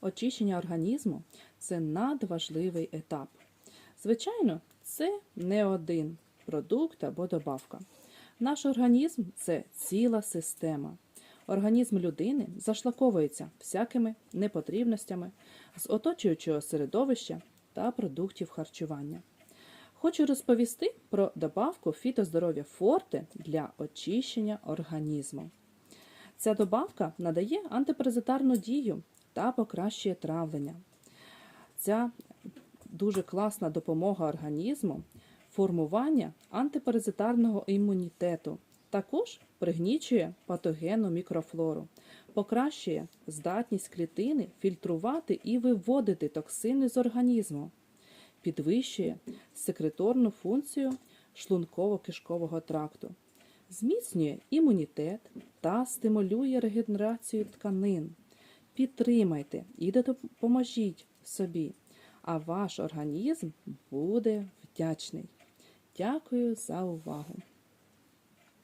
Очищення організму це надважливий етап. Звичайно, це не один продукт або добавка. Наш організм це ціла система. Організм людини зашлаковується всякими непотрібностями з оточуючого середовища та продуктів харчування. Хочу розповісти про добавку фітоздоров'я Форте для очищення організму. Ця добавка надає антипаразитарну дію та покращує травлення. Ця дуже класна допомога організму формування антипаразитарного імунітету. Також пригнічує патогенну мікрофлору, покращує здатність клітини фільтрувати і виводити токсини з організму, підвищує секреторну функцію шлунково-кишкового тракту, зміцнює імунітет та стимулює регенерацію тканин. Підтримайте і допоможіть собі, а ваш організм буде вдячний. Дякую за увагу!